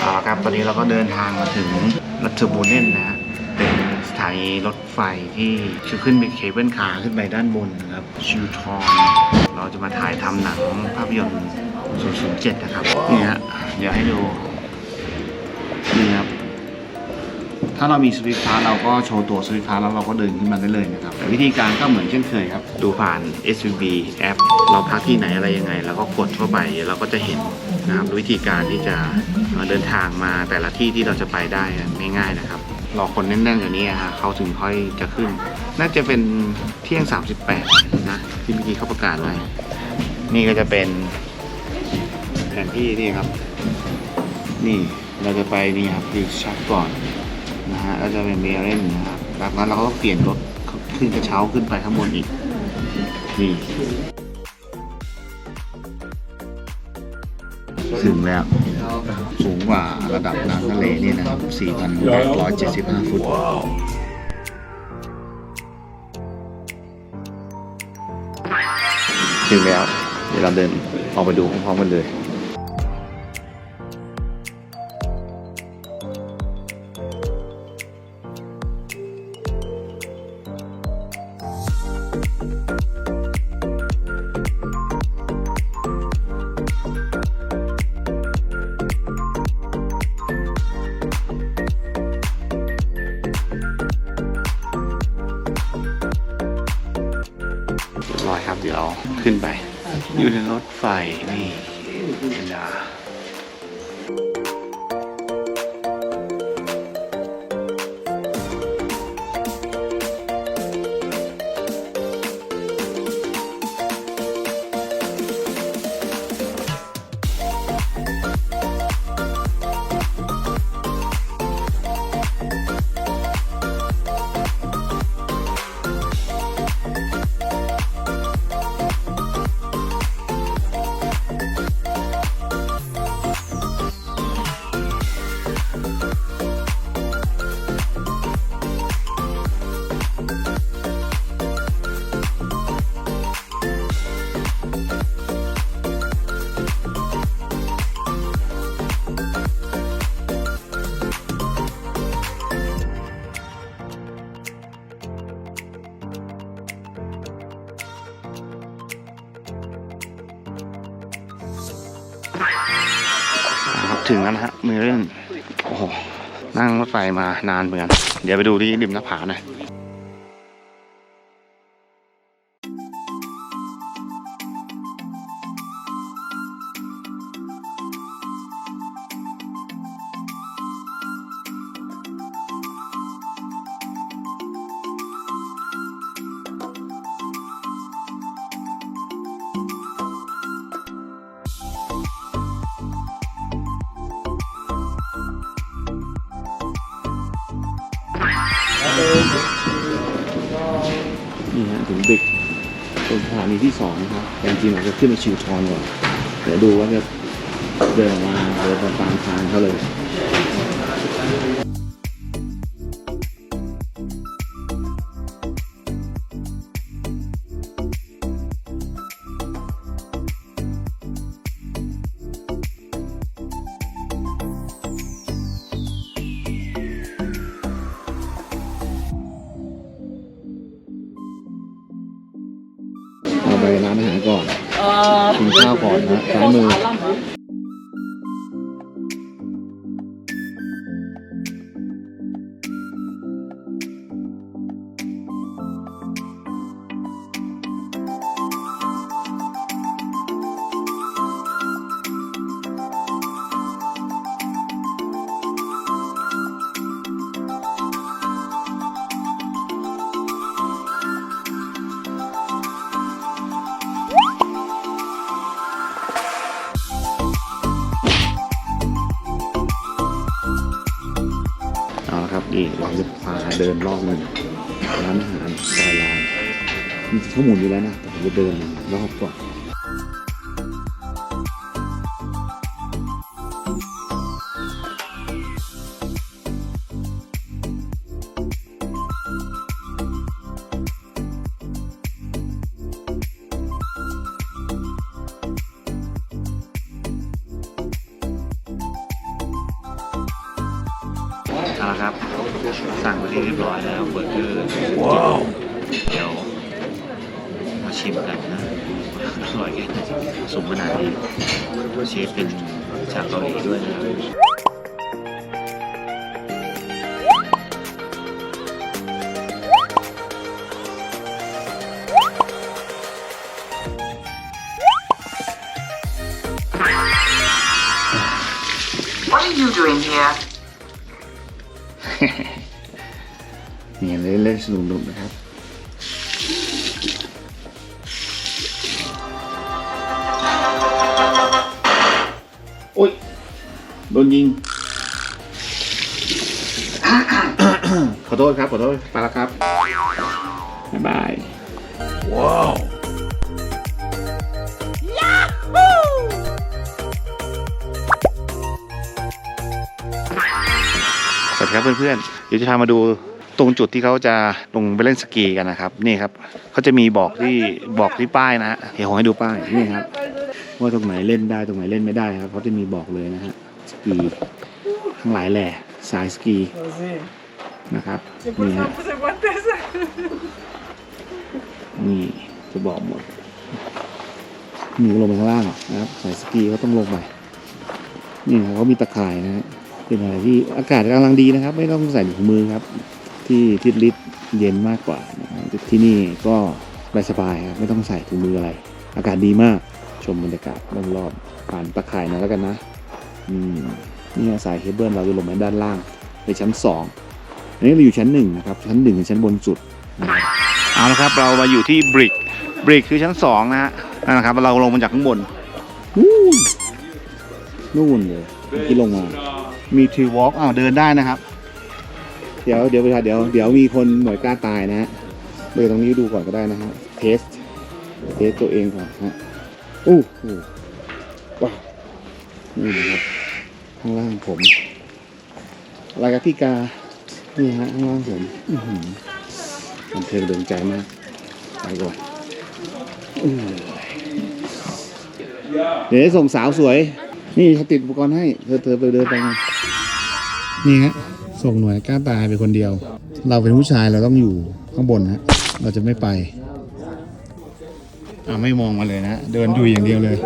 เอาละครับ ตอนนี้เราก็เดินทางมาถึงรัชบูเน่นนะฮะเป็นสถานีรถไฟที่จะขึ้นไปเคเบิลคาร์ขึ้นไปด้านบนนะครับชิวทอนเราจะมาถ่ายทำหนังภาพยนตร์ 007 นะครับนี่ฮะเดี๋ยวให้ดูนี่ครับถ้าเรามีสวิตช์พาเราก็โชว์ตัวสวิตช์พาแล้วเราก็เดินขึ้นมาได้เลยนะครับ แต่วิธีการก็เหมือนเช่นเคยครับ ดูผ่าน SVB แอป เราพักที่ไหนอะไรยังไงเราก็กดเข้าไปเราก็จะเห็น นะครับวิธีการที่จะเดินทางมาแต่ละที่ที่เราจะไปได้ง่ายนะครับรอคนแน่นๆอย่างนี้ฮะเขาถึงค่อยจะขึ้น น่าจะเป็นเที่ยง 38 นะที่เมื่อกี้เขาประกาศไว้นี่ก็จะเป็นแผนที่นี่ครับ นี่เราจะไปนี่ครับดิชักก่อนนะฮะแล้วจะเป็นเมเรนนะครับจากนั้นเราก็เปลี่ยนรถขึ้นกระเช้าขึ้นไปข้างบนอีกนี่ ถึงแล้ว สูงกว่าระดับน้ำทะเลนี่นะครับ4,175 ฟุตถึงแล้ว เดี๋ยวเราเดินออกไปดูพร้อมๆกันเลย เดี๋ยวขึ้นไป อยู่ในรถไฟนี่เวลา ถึงแล้วนะฮะเมเรนโอ้โหนั่งรถไฟมานานเหมือนกัน เดี๋ยวไปดูที่ริมหน้าผาหน่อย ถึงดึกเป็นสถานีที่สองนะครับแต่จริงๆเราจะขึ้นไปชิวทอนก่อนเดี๋ยวดูว่าจะเดินมาเดินตามทางเขาเลย ราไปร้านอาหารก่อนกินข้าวก่อนนะซ้ายมือ นี่เราจะพาเดินรอบหนึ่งร้านอาหารซอยลานมีข้อมูลอยู่แล้วนะแต่ผมจะเดินรอบก่อน วเบอร์เกอร์ว้าวเดี๋ยวมาชิมกันนะอร่อยแค่ไหนสมขนาดนี้เชฟเป็นชาวเกาหลีด้วยนะครับ What are you doing here? นี่เล่นเล่นสนุกๆนะครับโอ้ยโดนยิง ขอโทษครับ ขอโทษไปแล้วครับ บ๊ายบาย ว้าว สวัสดีครับเพื่อนๆ เดี๋ยวจะพามาดู ตรงจุดที่เขาจะลงไปเล่นสกีกันนะครับ นี่ครับเขาจะมีบอกที่บอกที่ป้ายนะฮะเดี๋ยวผมให้ดูป้ายนี่ครับว่าตรงไหนเล่นได้ตรงไหนเล่นไม่ได้ครับเขาจะมีบอกเลยนะฮะสกีทั้งหลายแหล่สายสกีนะครับนี่ฮะนี่จะบอกหมดนี่ก็ลงไปข้างล่างนะครับสายสกีก็ต้องลงไปนี่ครับเขามีตะข่ายนะฮะเป็นอะไรที่อากาศกำลังดีนะครับ ไม่ต้องใส่ถุงมือครับ ที่ทิศลิศเย็นมากกว่านะครับที่นี่ก็สบายๆครับไม่ต้องใส่ถุงมืออะไร อากาศดีมากชมบรรยากาศรอบๆผ่านตะข่ายนะแล้วกันนะอืมนี่สายเคเบิลเราจะลงมาด้านล่างไปชั้นสองอันนี้เราอยู่ชั้นหนึ่งนะครับชั้นหนึ่งคือชั้นบนสุดนะครับเอาละครับเรามาอยู่ที่บริกบริกคือชั้นสองนะฮะนั่นนะครับเราลงมาจากข้างบนนู่นนู่นเลยเมื่อกี้ลงมามีทรีวอล์กอ้าวเดินได้นะครับ เดี๋ยวเดี๋ยวเดี๋ยวเดี๋ยวมีคนหน่วยกล้าตายนะฮะเดินตรงนี้ดูก่อนก็ได้นะฮะเทสเทสตัวเองก่อนฮะอู้หูว้าวนี่นะครับข้างล่างผมอะไรกับพี่กานี่ฮะข้างล่างผมอื้อหือบันเทิงเดินใจมากไปก่อนเดี๋ยวส่งสาวสวย นี่เขาติดอุปกรณ์ให้ เธอเธอไปเดินไปนี่ฮะ ส่งหน่วยกล้าตายไปคนเดียว เราเป็นผู้ชายเราต้องอยู่ข้างบนฮะเราจะไม่ไปอ่าไม่มองมาเลยนะ เดินอยู่อย่างเดียวเลย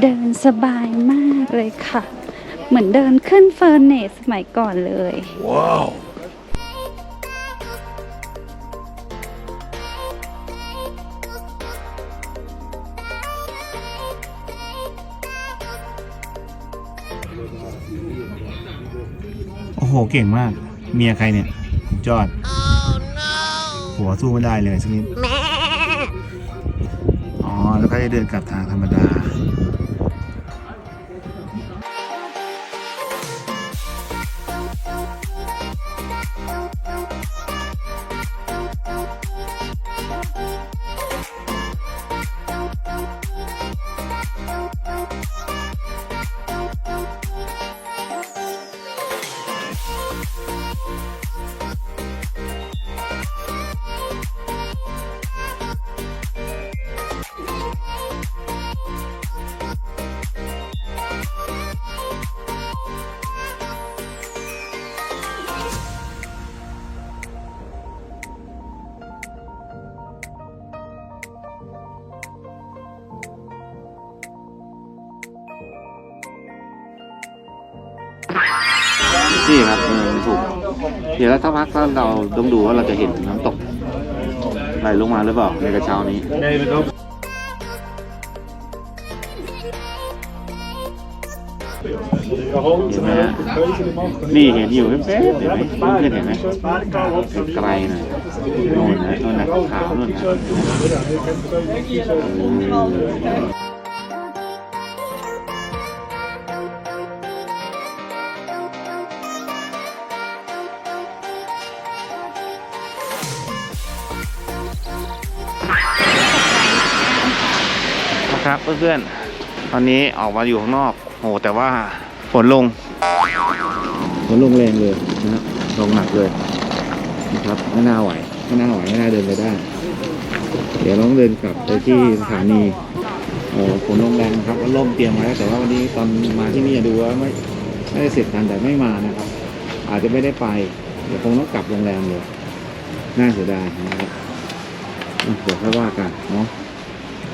เดินสบายมากเลยค่ะ เหมือนเดินขึ้นเฟอร์เนสสมัยก่อนเลยโอ้โหเก่งมาก เมียใครเนี่ยจอด หัวสู้ไม่ได้เลยสักนิดอ๋อแล้วก็จะเดินกลับทางธรรมดา นี่ครับเออถูก เดี๋ยวถ้าพักเราต้องดูว่าเราจะเห็นน้ำตกไหลลงมาหรือเปล่าในกระเช้านี้เห็นไหมฮะนี่เห็นอยู่เป๊ะๆเห็นไหมเพื่อนเห็นไหมไกลหน่อยโน่นนะโน่นนะขาวๆโน่นนะ ครับเพื่อนๆตอนนี้ออกมาอยู่ข้างนอกโหแต่ว่าฝนลงฝนลงแรงเลยนะลงหนักเลยนะครับไม่น่าไหวไม่น่าไหวไม่น่าเดินไปได้ เดี๋ยวต้องเดินกลับไปที่สถานีโอ้ฝนลงแรงครับแล้วล่มเตรียมไว้แล้วแต่ว่าวันนี้ตอนมาที่นี่ดูว่าไม่ไม่ได้เสร็จทันแต่ไม่มานะครับ อาจจะไม่ได้ไป เดี๋ยวคงต้องกลับโรงแรมเลยน่าเสียดายนะครับเดี๋ยวค่อยว่ากันเนาะ